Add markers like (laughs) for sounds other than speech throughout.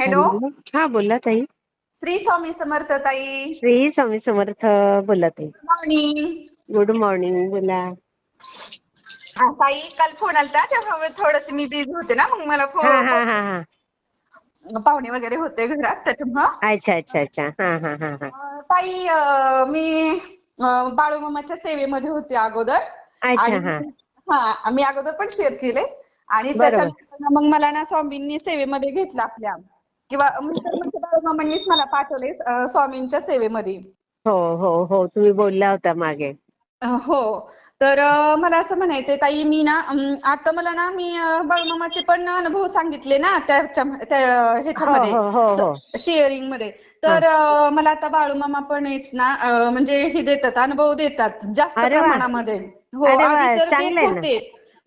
Hello? हा बोला ताई. श्री स्वामी समर्थ ताई. श्री स्वामी समर्थ बोला ताई. मॉर्निंग गुड मॉर्निंग बोला. ताई काल फोन आलता तेव्हा थोडस मी बिझी होते ना मग मला हा हा फोन हा. हा पाहुणे वगैरे होते घरात त्याच्यामुळं. अच्छा अच्छा अच्छा. हा हा हा हा. अं, ताई अं, मी अं, बाळूमामाच्या सेवेमध्ये होते अगोदर. अच्छा आणि हा. हा मी अगोदर पण शेअर केले. आणि बरोबर. त्याच्यानंतर मग मला ना स्वामींनी सेवेमध्ये घेतलं आपल्या. किंवा मी तर म्हणते बाळूमामांनीच मला पाठवले स्वामींच्या सेवेमध्ये. हो हो हो तुम्ही बोलला होता मागे. हो. तर मला असं म्हणायचंय ताई मी ना आता मला ना मी बाळूमामाचे पण अनुभव सांगितले ना त्याच्या त्या ह्याच्यामध्ये हो, हो, हो. शेअरिंगमध्ये तर मला आता बाळूमामा पण आहेत ना म्हणजे हे देतात अनुभव देतात जास्त. प्रमाणामध्ये. हो आधी तर देत. होते.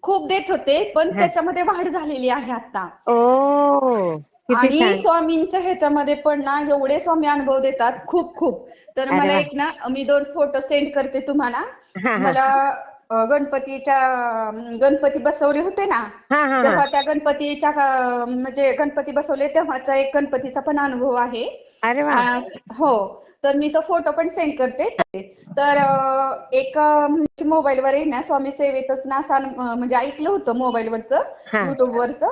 खूप देत होते पण. त्याच्यामध्ये वाढ झालेली आहे आता. आणि स्वामींच्या ह्याच्यामध्ये पण ना एवढे स्वामी अनुभव देतात खूप खूप. तर मला. एक ना मी दोन फोटो सेंड करते तुम्हाला. मला गणपतीच्या गणपती बसवले होते ना तेव्हा त्या गणपतीच्या म्हणजे गणपती बसवले तेव्हाचा एक गणपतीचा पण अनुभव आहे. हो. तर मी तो फोटो पण सेंड करते. तर एक मोबाईलवर आहे ना स्वामी सेवेतच ना असं म्हणजे ऐकलं होतं मोबाईलवरचं. युट्यूबवरचं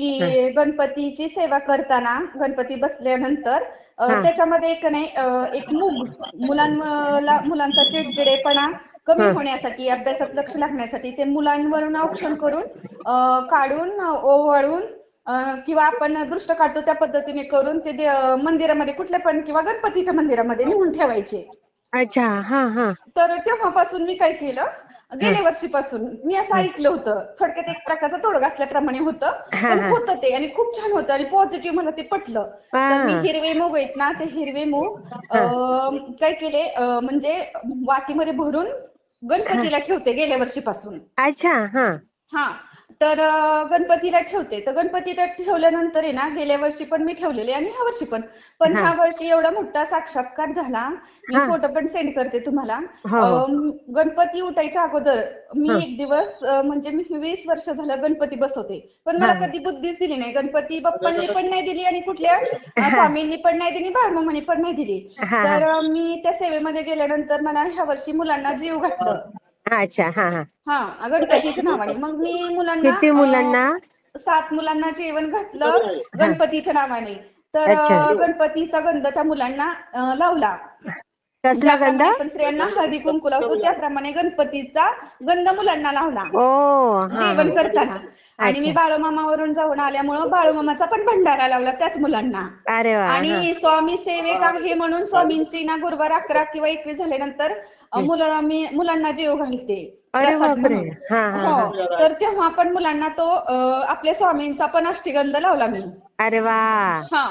की गणपतीची सेवा करताना गणपती बसल्यानंतर. त्याच्यामध्ये एक नाही एक मुग मुलांना मुलांचा चिडचिडेपणा कमी. होण्यासाठी अभ्यासात लक्ष लागण्यासाठी ते मुलांवरून औक्षण करून काढून ओवाळून किंवा आपण दृष्ट काढतो त्या पद्धतीने करून ते मंदिरामध्ये कुठल्या पण किंवा गणपतीच्या मंदिरामध्ये नेऊन ठेवायचे अच्छा हा हा तर तेव्हापासून मी काय केलं गेल्या वर्षीपासून मी असं ऐकलं होतं. थोडक्यात एक प्रकारचा तोडगा असल्याप्रमाणे होतं. पण. होतं ते आणि खूप छान होतं आणि पॉझिटिव्ह मला ते पटलं. तर मी. हिरवे मूग आहेत ना ते हिरवे मूग काय केले म्हणजे वाटीमध्ये भरून गणपतीला ठेवते गेल्या वर्षीपासून. अच्छा हा. हा. तर गणपतीला ठेवते तर गणपतीला ठेवल्यानंतर आहे ना गेल्या वर्षी पण मी ठेवलेले आणि ह्या वर्षी पण पण हा. ह्या वर्षी एवढा मोठा साक्षात्कार झाला मी. फोटो पण सेंड करते तुम्हाला हो, हो. गणपती उठायच्या अगोदर मी. एक दिवस म्हणजे मी वीस वर्ष झालं गणपती बसवते पण मला. कधी बुद्धीच दिली नाही गणपती बाप्पांनी पण नाही दिली आणि कुठल्या स्वामींनी पण नाही दिली बाळमामांनी पण नाही दिली. तर मी त्या सेवेमध्ये गेल्यानंतर मला ह्या वर्षी मुलांना जीव घातलं अच्छा हा हा. हा गणपतीच्या नावाने मग मी मुलांना किती अं, मुलांना? सात मुलांना जेवण घातलं गणपतीच्या नावाने तर अच्छा. अं, गणपतीचा गंध त्या मुलांना अं, लावला. कसला गंध? ज्याप्रमाणे आपण स्त्रियांना हळदी कुंकू लावतो त्याप्रमाणे गणपतीचा गंध मुलांना लावला. ओ हा जेवण हा. करताना. आणि मी अच्छा. बाळूमामावरून जाऊन आल्यामुळं बाळूमामाचा पण भंडारा लावला त्याच मुलांना. अरे वा हा. आणि स्वामी सेवेत आहे म्हणून स्वामींची ना गुरुवार अकरा किंवा एकवीस झाल्यानंतर मुलं मी मुलांना जेव घालते हा, तर तेव्हा पण मुलांना तो आपल्या स्वामींचा पण अष्टगंध लावला मी. अरे वा. हा.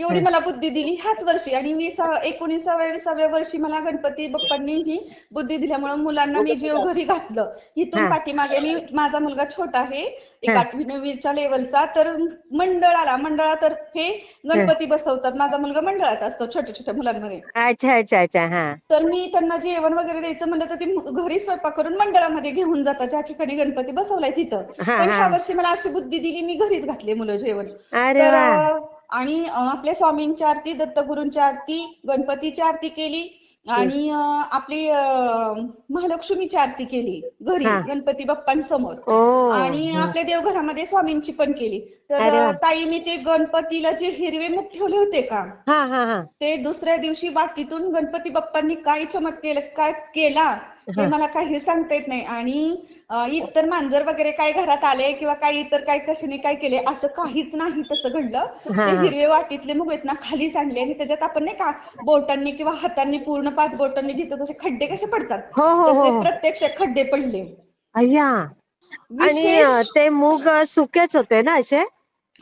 एवढी मला बुद्धी दिली ह्याच वर्षी. आणि वीस एकोणीसाव्या विसाव्या वर्षी मला गणपती बाप्पांनी ही बुद्धी दिल्यामुळे मुलांना मी जीव घरी घातलं. इथून. पाठीमागे मी माझा मुलगा छोटा आहे एक. आठवी नववीच्या लेवलचा तर मंडळाला मंडळातर्फे गणपती बसवतात. माझा मुलगा मंडळात असतो छोट्या छोट्या मुलांमध्ये. अच्छा अच्छा अच्छा तर मी त्यांना जेवण वगैरे द्यायचं म्हणलं तर ते घरी स्वयंपाक करून मंडळामध्ये घेऊन जातात ज्या ठिकाणी गणपती बसवलाय तिथं. पण. ह्या वर्षी मला अशी बुद्धी दिली मी घरीच घातले मुलं जेवण. तर आणि आपल्या स्वामींची आरती दत्तगुरूंची आरती गणपतीची आरती केली आणि आपली महालक्ष्मीची आरती केली घरी. गणपती बाप्पांसमोर. आणि आपल्या देवघरामध्ये स्वामींची पण केली. तर ताई मी ते गणपतीला जे हिरवे मुख ठेवले होते का? हा हा हा. ते दुसऱ्या दिवशी वाटीतून गणपती बाप्पांनी काय काय केला? हे. मला काही सांगता येत नाही. आणि इतर मांजर वगैरे काय घरात आले किंवा काय इतर काय कशाने काय केले असं काहीच नाही तसं घडलं. ते. हिरवे वाटीतले मुग आहेत ना खाली सांडले आणि त्याच्यात आपण नाही का बोटांनी किंवा हातांनी पूर्ण पाच बोटांनी घेतो तसे खड्डे कसे पडतात? हो हो तसे हो. प्रत्यक्ष खड्डे पडले. आणि ते मूग सुकेच होते ना असे?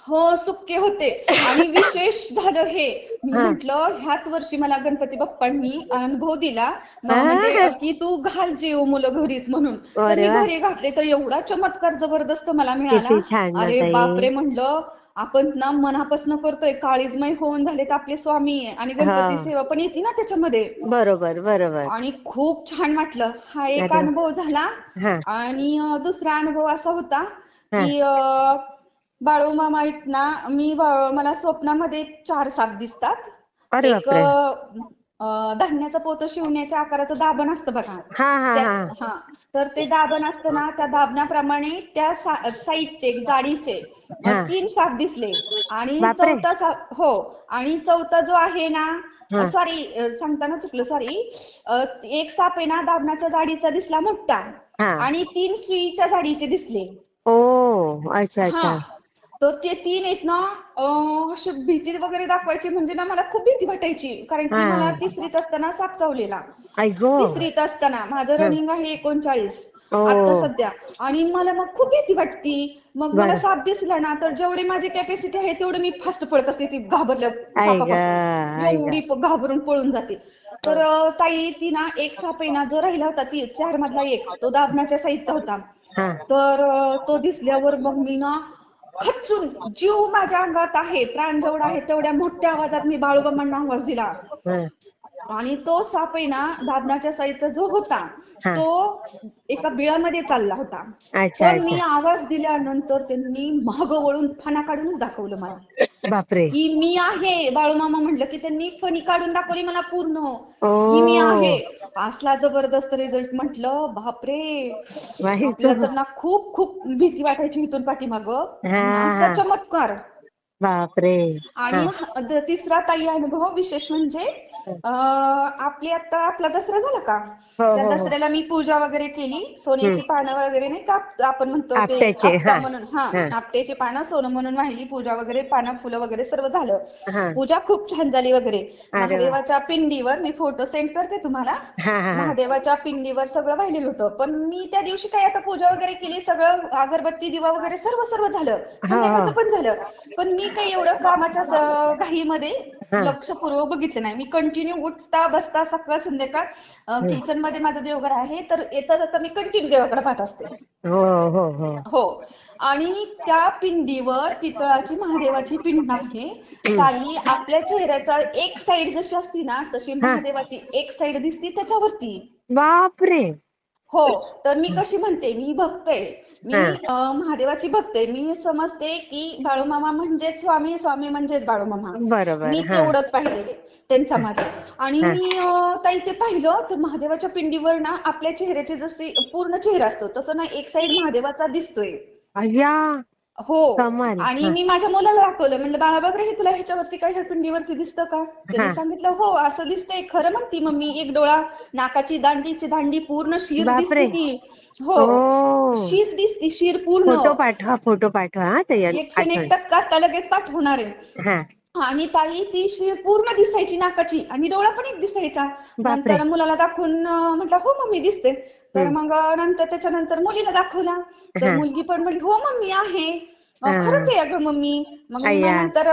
हो सुके होते. आणि विशेष झालं हे मी. म्हंटल ह्याच वर्षी मला गणपती बाप्पांनी अनुभव दिला. म्हणजे की तू घाल जेव मुलं घरीच म्हणून तर मी. घरी घातले तर एवढा चमत्कार जबरदस्त मला मिळाला अरे. बापरे म्हणलं आपण ना मनापासून करतोय काळीजमय होऊन झालेत आपले स्वामी आणि. गणपती सेवा पण येते ना त्याच्यामध्ये बरोबर बरोबर आणि खूप छान वाटलं हा एक. अनुभव झाला आणि दुसरा अनुभव असा होता. की अं, बाळू मामा आहेत ना मी मला स्वप्नामध्ये चार साप दिसतात. अरे एक बापरे. अं, धान्याचं पोतं शिवण्याच्या आकाराचं दाबण असतं बघा. हा हा त्या- हा. हा. तर ते दाबण असतं ना त्या दाबण्याप्रमाणे त्या सा- साईजचे जाडीचे अं, हा. तीन साप दिसले. आणि बापरे. चौथा साप हो. आणि चौथा जो आहे ना. सॉरी सांगताना चुकलं सॉरी. एक साप आहे ना दाबणाच्या जाडीचा दिसला मोठा. हा. आणि तीन सुईच्या जाडीचे दिसले. ओ अच्छा अच्छा. हा तर ते तीन आहेत ना अं, अशी भीती वगैरे दाखवायची म्हणजे ना मला खूप भीती वाटायची. कारण की हा. मला तिसरीत असताना साप चावलेला तिसरीत असताना माझं हा. रनिंग आहे एकोणचाळीस. ओ. आता सध्या. आणि मला मग खूप भीती वाटती. मग मला. साप दिसला ना तर जेवढी माझी कॅपॅसिटी आहे तेवढी मी फास्ट पळत असते ती घाबरल्या सापापासून. एवढी घाबरून पळून जाते. तर अं, ताई ती ना एक साप आहे ना जो राहिला होता ती चार मधला एक. तो दाबण्याच्या साईजचा होता. हा. तर तो दिसल्यावर मग मी ना खचून जीव माझ्या अंगात आहे. प्राण जेवढा आहे तेवढ्या मोठ्या आवाजात मी बाळूबाबांना आवाज दिला. आणि तो साप आहे ना दाबण्याच्या साईजचा जो होता हा. तो एका बिळामध्ये चालला होता अच्छा पण मी अच्छा आवाज दिल्यानंतर त्यांनी महाग वळून फणा काढूनच दाखवलं मला बापरे की मी आहे बाळूमामा म्हटलं की त्यांनी फणी काढून दाखवली मला पूर्ण ओ. की मी आहे असला जबरदस्त रिझल्ट म्हटलं बापरे वाईट. आपल्याला तर ना खूप खूप भीती वाटायची इथून पाठीमाग हा. असा चमत्कार बापरे आणि हा. द- तिसरा ताई अनुभव विशेष म्हणजे आपली आता आपला दसरा झाला का? हो, त्या हो, हो. दसऱ्याला मी पूजा वगैरे केली. सोन्याची पानं वगैरे नाही का? आप- आपण म्हणतो ते हा. म्हणून हा हा. आपट्याची पानं सोनं म्हणून वाहिली पूजा वगैरे पानं फुलं वगैरे सर्व झालं. हा. पूजा खूप छान झाली वगैरे. महादेवाच्या पिंडीवर मी फोटो सेंड करते तुम्हाला. हा हा हा. महादेवाच्या पिंडीवर सगळं वाहिलेलं होतं. पण मी त्या दिवशी काय आता पूजा वगैरे केली सगळं अगरबत्ती दिवा वगैरे सर्व सर्व झालं. संध्याकाळचं पण झालं. पण मी काही एवढं कामाच्या घाईमध्ये हा. लक्षपूर्वक बघितलं नाही. मी कंटिन्यू उठता बसता सकाळ संध्याकाळ किचनमध्ये माझं देवघर आहे तर येता जाता मी कंटिन्यू देवाकडे पाहत असते. हो हो हो. हो. आणि त्या पिंडीवर पितळाची महादेवाची पिंड आहे. ताई आपल्या चेहऱ्याचा एक साइड जशी असती ना तशी महादेवाची एक साइड दिसती त्याच्यावरती. बापरे! हो. तर मी कशी म्हणते मी भक्त आहे मी महादेवाची भक्त आहे. मी समजते की बाळूमामा म्हणजेच स्वामी स्वामी म्हणजेच बाळूमामा. बरोबर मी तेवढंच पाहिलेले त्यांच्यामध्ये आणि हा. मी ताई ते पाहिलं तर महादेवाच्या पिंडीवर ना आपल्या चेहऱ्याचे जसे पूर्ण चेहरा असतो तसं ना एक साइड महादेवाचा दिसतोय. हो. आणि. मी माझ्या मुलाला दाखवलं. म्हणलं बाळा बघ रे हे तुला ह्याच्यावरती काय ह्या दिसतं का? त्याने. सांगितलं हो असं दिसतंय. खरं म्हणती मम्मी एक डोळा नाकाची दांडीची दांडी पूर्ण शिर. दिसते ती. हो. शिर दिसती शिर पूर्ण. फोटो पाठवा फोटो पाठवा हा एकशे एक टक्का आता लगेच पाठवणार आहे. आणि ताई ती शिर पूर्ण दिसायची नाकाची आणि डोळा पण एक दिसायचा. नंतर मुलाला दाखवून म्हटलं हो मम्मी दिसते. तर. मग नंतर त्याच्यानंतर मुलीला दाखवला तर हा. मुलगी पण म्हणली हो मम्मी आहे हा. खरंच आहे अगं मम्मी मग. नंतर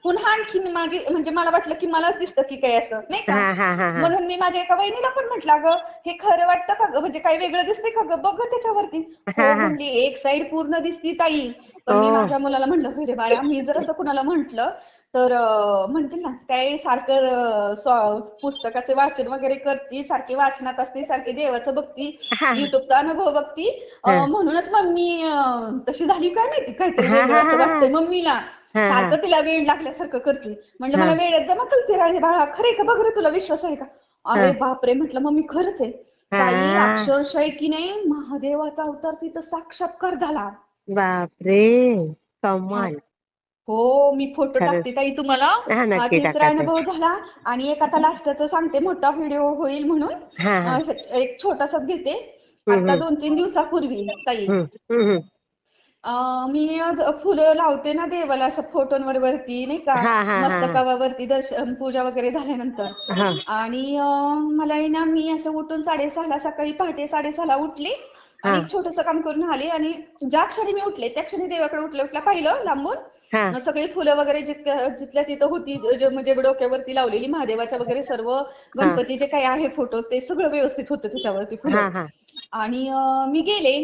पुन्हा आणखीन माझी म्हणजे मला वाटलं की मलाच दिसतं की काय असं नाही हा का हा हा हा म्हणून मी माझ्या एका वहिनीला पण म्हटलं अगं हे खरं वाटतं का गं म्हणजे काही वेगळं दिसतंय का गं बघ त्याच्यावरती हो हा, हा. म्हणली एक साइड पूर्ण दिसती ताई पण मी ओ. माझ्या मुलाला म्हणलं रे बाळा मी जर असं कुणाला म्हंटल तर म्हणतील ना काय सारखं पुस्तकाचे वाचन वगैरे करती सारखी वाचनात असते सारखी देवाचं बघती. युट्यूबचा अनुभव बघती. म्हणूनच मम्मी तशी झाली काय माहिती काहीतरी असं. वाटतंय मम्मीला. सारखं तिला वेळ लागल्यासारखं करते म्हणलं. मला वेळेत जमा चलते राणे बाळा खरे का बघ रे तुला विश्वास आहे का अरे. बापरे म्हटलं मम्मी खरंच आहे हा. अक्षरशः की नाही महादेवाचा अवतार तिथं साक्षात्कार झाला बापरे कमाल हो मी फोटो. टाकते ताई तुम्हाला. हा तिसरा अनुभव झाला. आणि एक आता लास्टचं सांगते मोठा व्हिडिओ होईल म्हणून. एक छोटासाच घेते. आता. दोन तीन दिवसापूर्वी ताई. मी फुलं लावते ना देवाला अशा फोटोंवर वरती नाही का. मस्तकावरती दर्शन पूजा वगैरे झाल्यानंतर. आणि मला ना मी असं उठून साडेसहाला सकाळी पहाटे साडेसहाला उठले. आणि. एक छोटंसं काम करून आले आणि ज्या क्षणी मी उठले त्या क्षणी देवाकडे उठल्या उठल्या पाहिलं लांबून. हा. सगळी फुलं वगैरे जिथल्या तिथं होती म्हणजे डोक्यावरती लावलेली महादेवाच्या वगैरे सर्व गणपती जे काही आहे फोटो ते सगळं व्यवस्थित होतं त्याच्यावरती हा फुलं आणि मी गेले.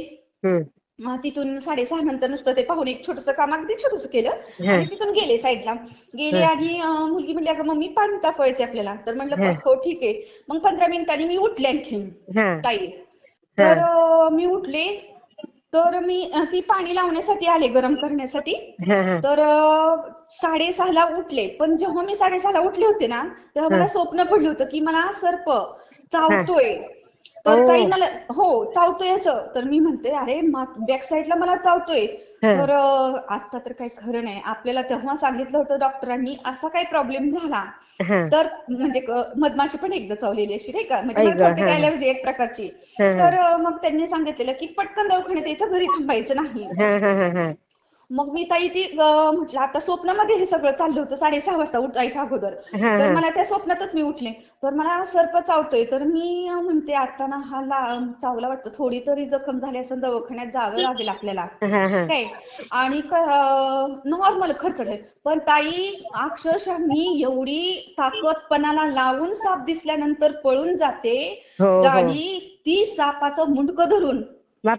तिथून साडेसहा नंतर नुसतं ते पाहून एक छोटस काम अगदी छोटस केलं. आणि तिथून गेले साईडला. गेले. आणि मुलगी म्हणली अगं मम्मी पाणी तापवायचे आपल्याला. तर म्हटलं हा. ठीक आहे. मग पंधरा मिनिटांनी मी उठले आणखीन हा. ताई तर मी उठले. तर मी ती पाणी लावण्यासाठी आले गरम करण्यासाठी. तर साडेसहाला उठले. पण जेव्हा मी साडेसहाला उठले होते ना तेव्हा मला. स्वप्न पडलं होतं की मला सर्प चावतोय. तर. ताई मला हो चावतोय असं. तर मी म्हणते अरे बॅक साईडला मला चावतोय. तर आता तर काही खरं नाही. आपल्याला तेव्हा सांगितलं होतं डॉक्टरांनी असा काही प्रॉब्लेम झाला तर म्हणजे मधमाशी पण एकदा चावलेली अशी नाही का? म्हणजे. ऍलर्जी एक प्रकारची. तर मग त्यांनी सांगितलेलं की पटकन दवाखान्यात यायचं घरी थांबायचं नाही. मग मी ताई ती म्हटलं आता स्वप्नामध्ये हे सगळं चाललं होतं साडेसहा वाजता उठायच्या अगोदर. तर. मला त्या स्वप्नातच मी उठले. तर मला सर्प चावतोय. तर मी म्हणते आता ना हा चावला वाटतं. थोडी तरी जखम झाली असं दवाखान्यात जावं लागेल आपल्याला. काय? आणि नॉर्मल खर्चले पण ताई अक्षरशः मी एवढी ताकदपणाला लावून साप दिसल्यानंतर पळून जाते हो हो. आणि ती सापाचं मुंडकं धरून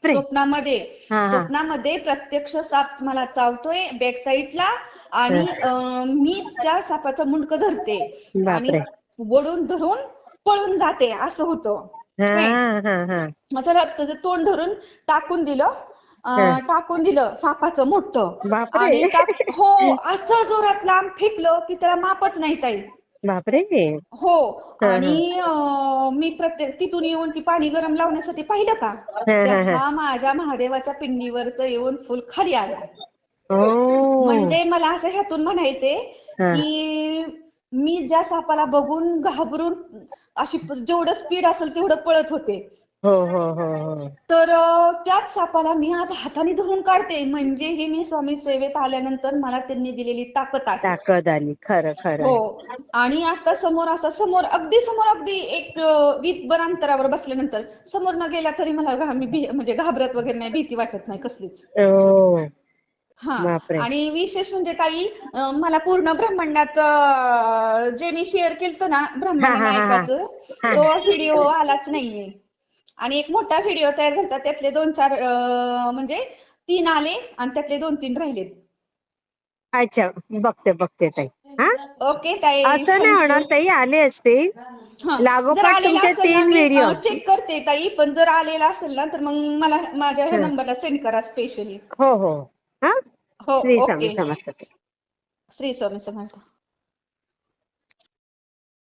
स्वप्नामध्ये. स्वप्नामध्ये प्रत्यक्ष साप मला चावतोय बॅक साईडला आणि मी त्या सापाचं मुंडकं धरते आणि. वडून धरून पळून जाते असं होतं त्याला त्याचं तोंड धरून टाकून दिलं. टाकून दिलं सापाचं मोठं. आणि हो (laughs) असं जोरात लांब फेकलं की त्याला मापच नाही ताई बापरे हो हा. आणि अं, मी प्रत्येक तिथून येऊन ती पाणी गरम लावण्यासाठी पाहिलं का हा. तेव्हा माझ्या महादेवाच्या पिंडीवरच येऊन फुल खाली आलं म्हणजे मला असं ह्यातून म्हणायचे हा. की मी ज्या सापाला बघून घाबरून अशी जेवढं स्पीड असेल तेवढं पळत होते हो हो हो हो. तर अं, त्याच सापाला मी आज हाताने धरून काढते. म्हणजे हे मी स्वामी सेवेत आल्यानंतर मला त्यांनी दिलेली ताकद आहे. ताकद आली. खरं खरं हो. आणि आता समोर असा समोर अगदी समोर अगदी एक अं, वीसभर अंतरावर बसल्यानंतर समोर न गेला तरी मला घा- मी भी- म्हणजे घाबरत वगैरे नाही भीती वाटत नाही कसलीच. ओ. हा. बापरे. आणि विशेष म्हणजे ताई अं, मला पूर्ण ब्रह्मांडाचं अं, जे मी शेअर केलं ना ब्रह्मांड हा, हा, हा. हा. तो व्हिडिओ आलाच नाहीये. आणि एक मोठा व्हिडिओ तयार झाला. त्यातले दोन चार म्हणजे तीन आले आणि त्यातले दोन तीन राहिले अच्छा बघते बघते ताई. हा? ओके ताई. असं नाही. होणार ताई आले असते. लागोपाठ तुमचे तीन व्हिडिओ. चेक करते ताई पण जर आलेला असेल ना तर मग मला माझ्या ह्या. नंबरला सेंड करा स्पेशली हो हो. हा? हो श्री स्वामी समर्थ श्री स्वामी समर्थ.